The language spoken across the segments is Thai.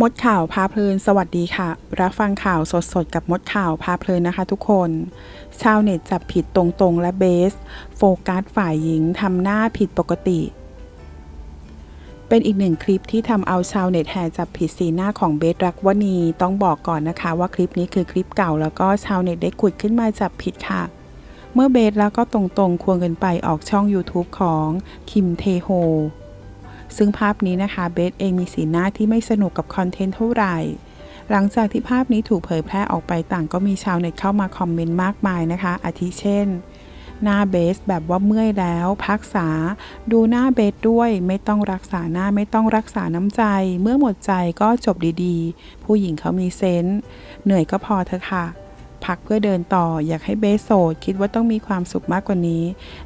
มดข่าวพาเพลิน สวัสดีค่ะ รับฟังข่าวสดๆ กับมดข่าวพาเพลินนะคะทุกคน ชาวเน็ตจับผิดตรงๆ และเบส โฟกัสฝ่ายหญิงทำหน้าผิดปกติ เป็นอีกหนึ่งคลิปที่ทำเอาชาวเน็ตแห่จับผิดสีหน้าของเบสรักวณี ต้องบอกก่อนนะคะว่าคลิปนี้คือคลิปเก่าแล้วก็ชาวเน็ตได้ขุดขึ้นมาจับผิดค่ะ เมื่อเบสแล้วก็ตรงๆ ควงกันไปออกช่อง YouTube ของคิมเทโฮ ซึ่งภาพนี้นะคะเบสเองมีสีหน้าที่ไม่สนุกกับคอนเทนต์เท่าไหร่ หลังจากที่ภาพนี้ถูกเผยแพร่ออกไปต่างก็มีชาวเน็ตเข้ามาคอมเมนต์มากมายนะคะ อาทิเช่น หน้าเบสแบบว่าเมื่อยแล้ว พักษา ดูหน้าเบสด้วย ไม่ต้องรักษาหน้าไม่ต้องรักษาน้ำใจ เมื่อหมดใจก็จบดีๆ ผู้หญิงเขามีเซนส์เหนื่อยก็พอเถอะค่ะ พักเพื่อเดินต่อ อยากให้เบสโสด คิดว่าต้องมีความสุขมากกว่านี้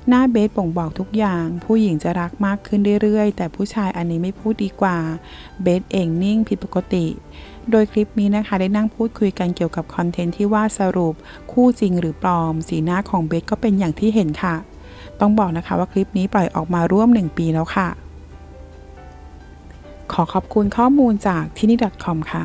หน้าเบสบ่งบอกทุกอย่าง ผู้หญิงจะรักมากขึ้นเรื่อยๆ แต่ผู้ชายอันนี้ไม่พูดดีกว่า เบสเองนิ่งผิดปกติ โดยคลิปนี้นะคะได้นั่งพูดคุยกันเกี่ยวกับคอนเทนต์ที่ว่าสรุป คู่จริงหรือปลอม สีหน้าของเบสก็เป็นอย่างที่เห็นค่ะ ต้องบอกนะคะว่าคลิปนี้ปล่อยออกมาร่วม 1 ปีแล้วค่ะ ขอขอบคุณข้อมูลจากที่นี่ .com ค่ะ